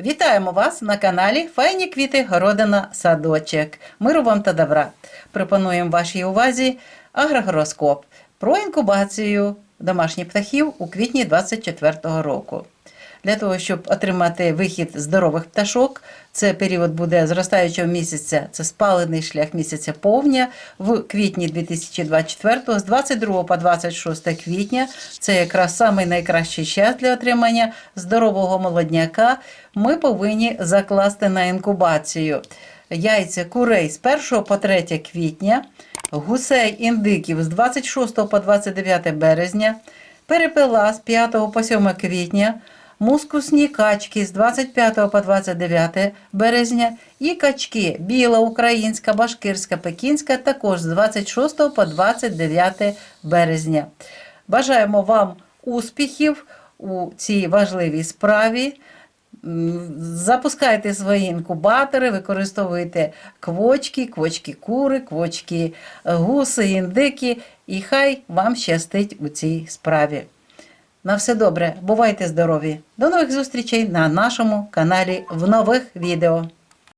Вітаємо вас на каналі Файні квіти Городина Садочок. Миру вам та добра. Пропонуємо вашій увазі агрогороскоп про інкубацію домашніх птахів у квітні 2024 року. Для того, щоб отримати вихід здорових пташок, це період буде зростаючого місяця, це спалений шлях місяця повня в квітні 2024, з 22 по 26 квітня. Це якраз самий найкращий час для отримання здорового молодняка. Ми повинні закласти на інкубацію яйця курей з 1 по 3 квітня, гусей індиків з 26 по 29 березня, перепела з 5 по 7 квітня, мускусні качки з 25 по 29 березня і качки біла, українська, башкирська, пекінська також з 26 по 29 березня. Бажаємо вам успіхів у цій важливій справі. Запускайте свої інкубатори, використовуйте квочки, квочки кури, квочки гуси, індики, і хай вам щастить у цій справі. На все добре, бувайте здорові! До нових зустрічей на нашому каналі в нових відео.